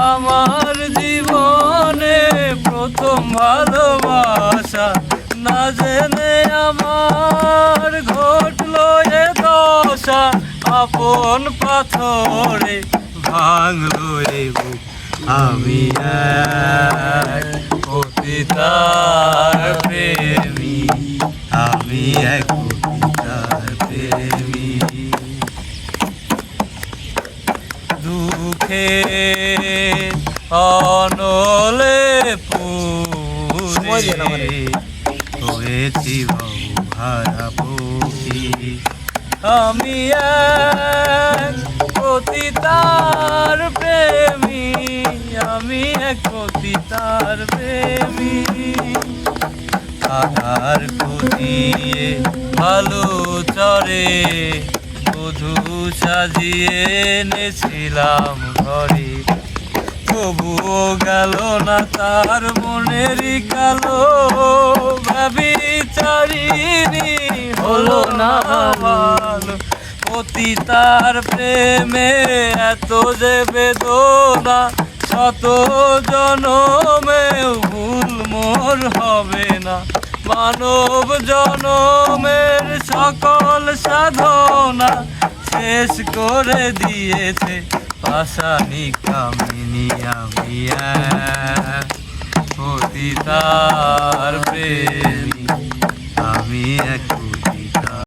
আমার জীবনে প্রথম ভালোবাসা। না জেনে আমার ঘটলো এ দশা। আপন পাথরে ভাঙলো এ আমি এক পতিতার প্রেমী। আমি এক পতিতার প্রেমী। দুঃখে অনলে সময় দিয়ে না পুরে আমারে। হয়েছি হারা পক্ষী আমি পতিতার প্রেমী আমি এক পতিতার প্রেমী আধার খুঁজিয়ে ভালো চরে বধু সাজিয়ে এনেছিলাম ঘরে তবুও গেল না তার মনেরই কালো ভাবি চারিনি হলো না ভালো অতি তার প্রেমে এত যে বেদনা, শত জনমেও ভুল মোর হবে না। মানব জনমের সকল সাধনা শেষ করে দিয়েছে পাশানি কামিনী আমি পতিতার প্রেমী আমি এক।